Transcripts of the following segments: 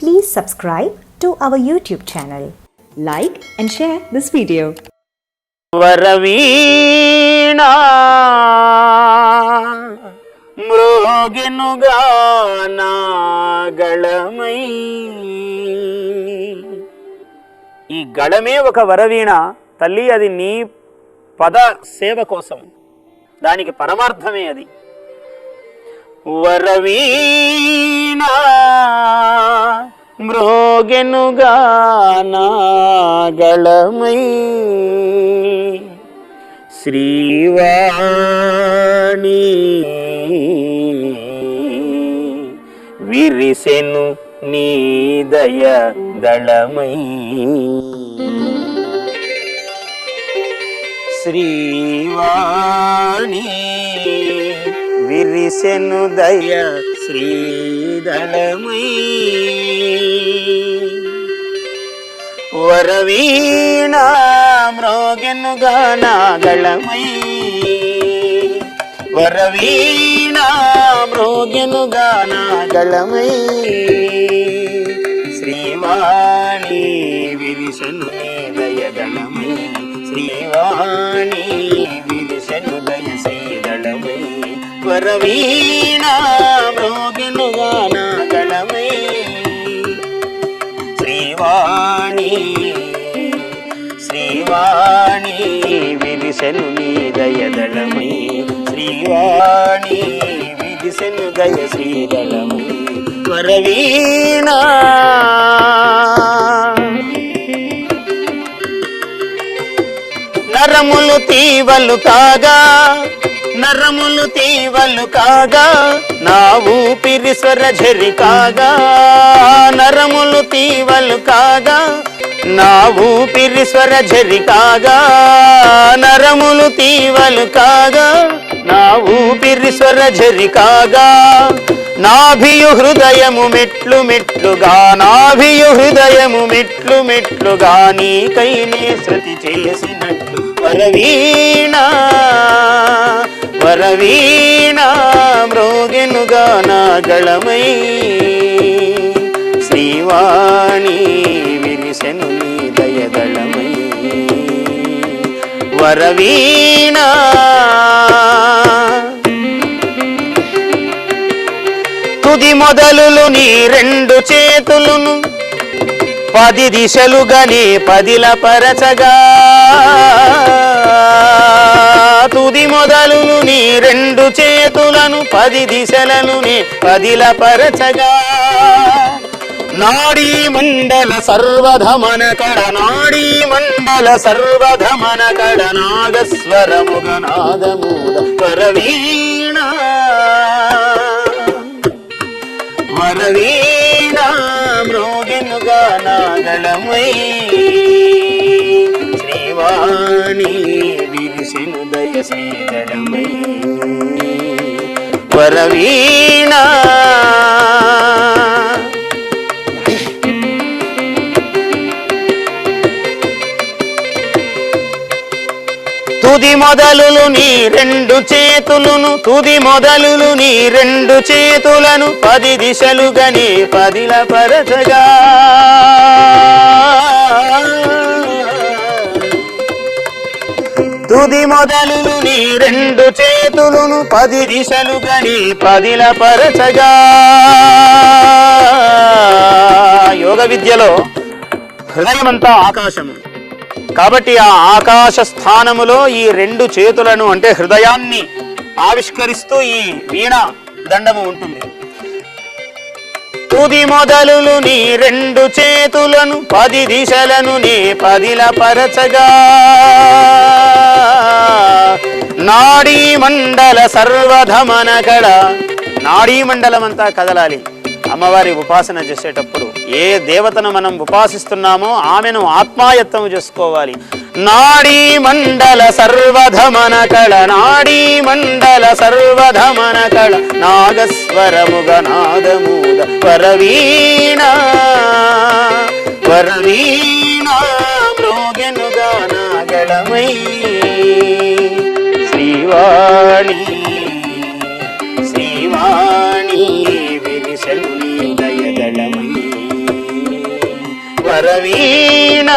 Please subscribe to our YouTube channel. Like and share this video. Varaveena మృగెనుగా ఈ గళమే ఒక వరవీణ తల్లి అది నీ పద సేవ కోసం దానికి పరమార్థమే అది వరవీణా మృగెనుగా గళమై శ్రీవాణి విరిసెను నీ దయ దళమై. శ్రీవాణి విరిసెను దయ శ్రీదళమై. వరవీణ మ్రోగెను గానాగళమై వరవీణ మ్రోగెను గానాగళమై శ్రీవాణి విరిసను దయదళమై శ్రీవాణి విరిసను దయ శ్రీదళమై వరవీణ మ్రోగెను గానాగళమై శ్రీవాణి శ్రీవాణి విరిసెను నీ దయదళమై. శ్రీవాణి విరిసెను దయ శ్రీదళమై. వరవీణా. నరములు తీవలు కాగా నరములు తీవలు కాగా నా ఊపిరి స్వర కాగా. నరములు తీవలు కాగా నా ఊపిరి స్వర కాగా. నరములు తీవలు కాగా నా ఊపిరి స్వర కాగా. నాభియు హృదయము మెట్లు మెట్లుగా నాభియు హృదయము మెట్లు మెట్లుగా నీకైనే శృతి చేసినట్లు వరవీణ. వరవీణా మ్రోగెనుగా నాగళమై శ్రీవాణి విరిసెను నీ దయదళమై వరవీణ తుది మొదలులు నీ రెండు చేతులును పది దిశలుగానే పదిల పరచగా తుది మొదలును నీ రెండు చేతులను పది దిశలను నీ పదిల పరచగా నాడీ మండల సర్వధమన కడ నాడీ మండల సర్వధమన కడ నాగస్వరముగ నాదమూల పరవీణ మరవీణ మృగినుగా నాగళమై శ్రీవాణి. విరిసెను తుది మొదలులు నీ రెండు చేతులను తుది మొదలులు నీ రెండు చేతులను పది దిశలుగని పదిల పరచగా. తుది మొదలును నీ రెండు చేతులను పది దిశలుగని పదిల పరచగా. యోగ విద్యలో హృదయమంతా ఆకాశము. కాబట్టి ఆ ఆకాశ స్థానములో ఈ రెండు చేతులను అంటే హృదయాన్ని ఆవిష్కరిస్తూ ఈ వీణ దండము ఉంటుంది. తుది మొదలులు నీ రెండు చేతులను పది దిశలను నీ పదిల పరచగా. నాడీ మండల సర్వధమన కళ నాడీ మండలం అంతా కదలాలి. అమ్మవారి ఉపాసన చేసేటప్పుడు ఏ దేవతను మనం ఉపాసిస్తున్నామో ఆమెను ఆత్మాయత్తం చేసుకోవాలి. నాడీ మండల సర్వధమన కళ నాడీ మండల సర్వధమన కళ నాగస్వరముగ నాదమూద వరవీణ వరవీణ మృగనుగా నాగళమై. శ్రీవాణి శ్రీవాణి విరిసలు నీ దయదళమై వరవీణ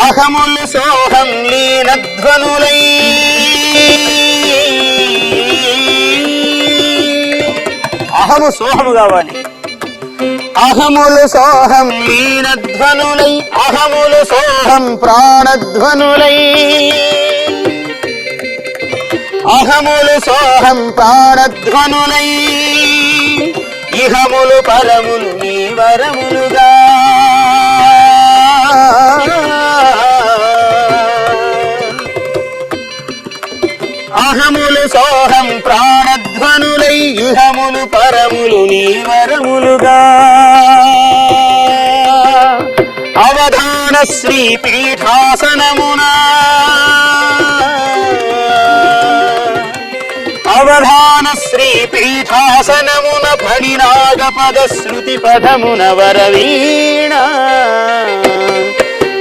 అహములు సోహం లీనధ్వనులై అహము సోహము కావాలి అహములు సోహం లీనధ్వనులై అహములు సోహం ప్రాణధ్వనులై. అహములు సోహం ప్రాణధ్వనులై. ఇహములు పరములు నీ వరములుగా. ప్రాణధ్వనులై పరములు నీ వరములుగా అవధాన శ్రీ పీఠాసనమునా అవధాన శ్రీ పీఠాసనమున ఫణినాగ పద శృతి పదమున వరవీణ.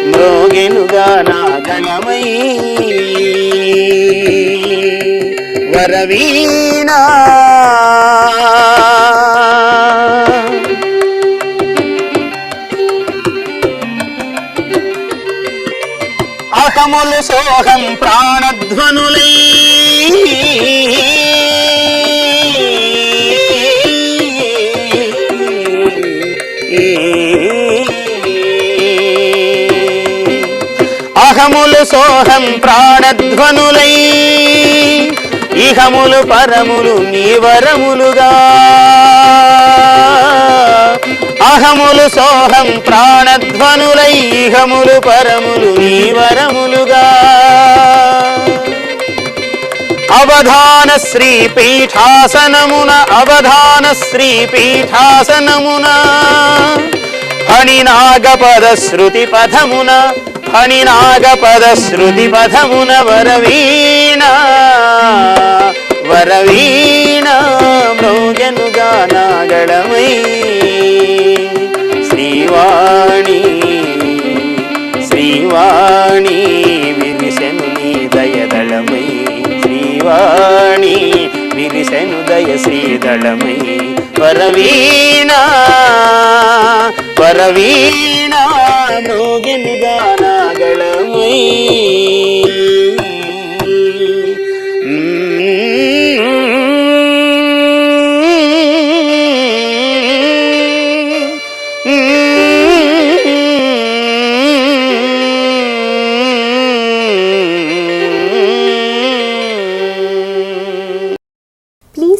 మ్రోగెనుగా నాగణమై వరవీణ. అహములు సోహం ప్రాణధ్వనులై. అహములు సోహం ప్రాణధ్వనులై. ఇహములు పరములు నీవరములుగా అహములు సోహం ప్రాణధ్వనులైహములు పరములు నీవరములుగా అవధాన శ్రీ పీఠాసనమున అవధాన శ్రీ పీఠాసనమున ఫణినాగపద శృతి పథమున ఫణినాగపద శృతి పథమున వరవీణ వరవీణ మృగనుగా నాగళమై శనుదయ దయ శ్రీదళమై. వరవీణ వరవీణ.